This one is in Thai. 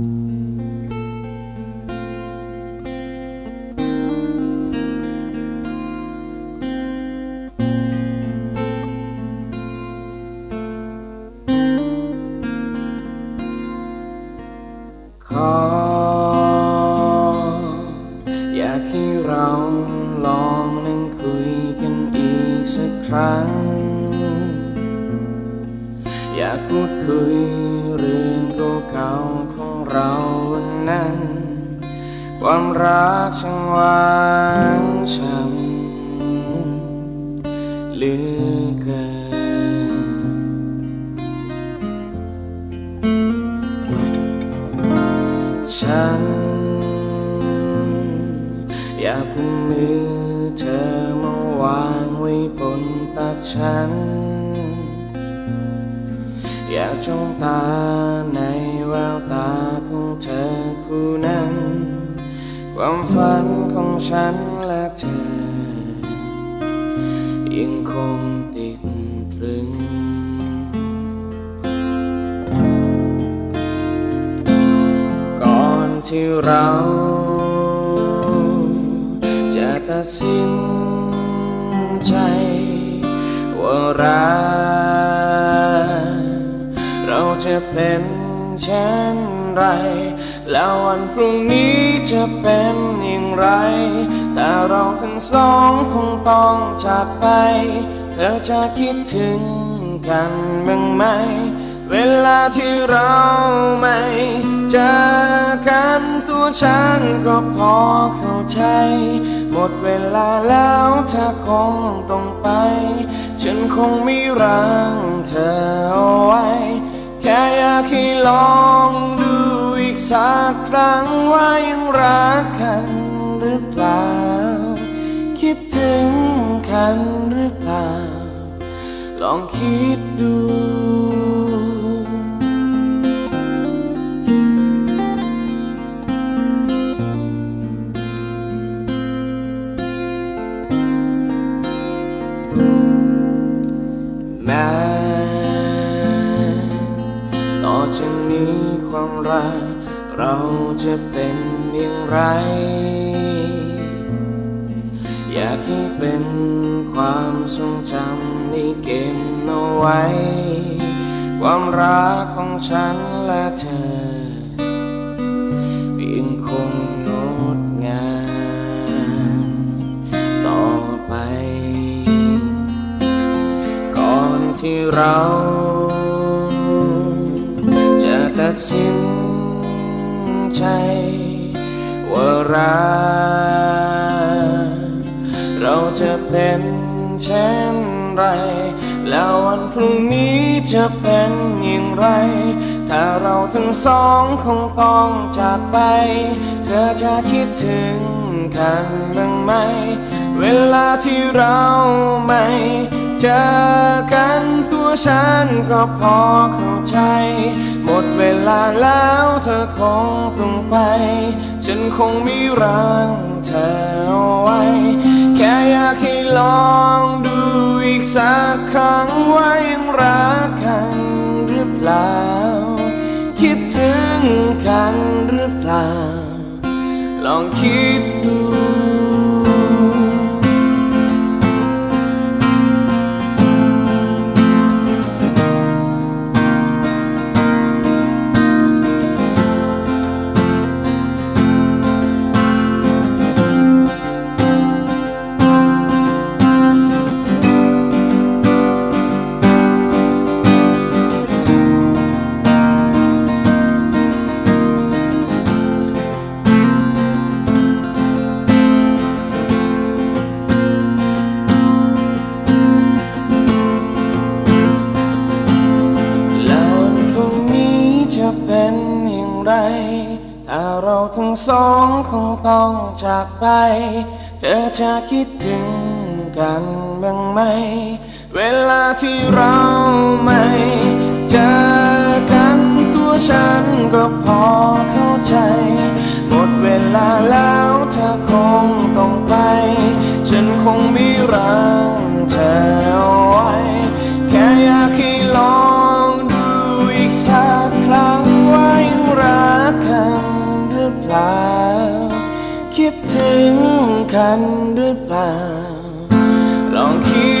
ขอ อยากให้เราลองนั่งคุยกันอีกสักครั้ง อยากพูดคุยเรื่อง ความรักช่างหวานช่ำเหลือเกินฉัน อยากพุ่งมือเธอมาวางไว้บนตักฉัน อยากจ้องตา ฉันและเธอ ยังคงติดตรึง ก่อนที่เรา จะตัดสินใจ ว่ารักเราจะเป็น เช่นไร แล้ววันพรุ่งนี้จะเป็นอย่างไร แต่เราทั้งสองคงต้องจากไป เธอจะคิดถึงกันบ้างไหม เวลาที่เราไม่เจอกันตัวฉันก็พอเข้าใจ หมดเวลาแล้วเธอคงต้องไป ฉันคงไม่รังเธอเอาไว้ากให้ลองดูอีกสักครั้งว่ายังรักกันหรือเปล่า คิดถึงกันหรือเปล่า ลองคิดดู จากนี้ความรักเราจะเป็นอย่างไร อยากให้เป็นความทรงจำที่เก็บเอาไว้ ความรักของฉันและเธอยังคงงดงามต่อไป ก่อนที่เรา ดสินใจว่ารักเราจะเป็นเช่นไร แล้ววันพรุ่งนี้จะเป็นอย่างไร ถ้าเราทั้งสองคงต้องจากไป เธอจะคิดถึงกันบ้างไหม เวลาที่เราไม่ เจอกันตัวฉันก็พอเข้าใจ หมดเวลาแล้วเธอคงต้องไป ฉันคงไม่รังเธอเอาไว้ แค่อยากให้ลองดูอีกสักครั้งว่ายังรักกันหรือเปล่า คิดถึงกันหรือเปล่า ลองคิดดู ทั้งสองคงต้องจากไป เธอจะคิดถึงกันบ้างไหม เวลาที่เราไม่เจอกันตัวฉันก็พอเข้าใจ หมดเวลาแล้วเธอคงต้องไป ฉันคงไม่รัง ถึงกันหรือเปล่า ลองคิด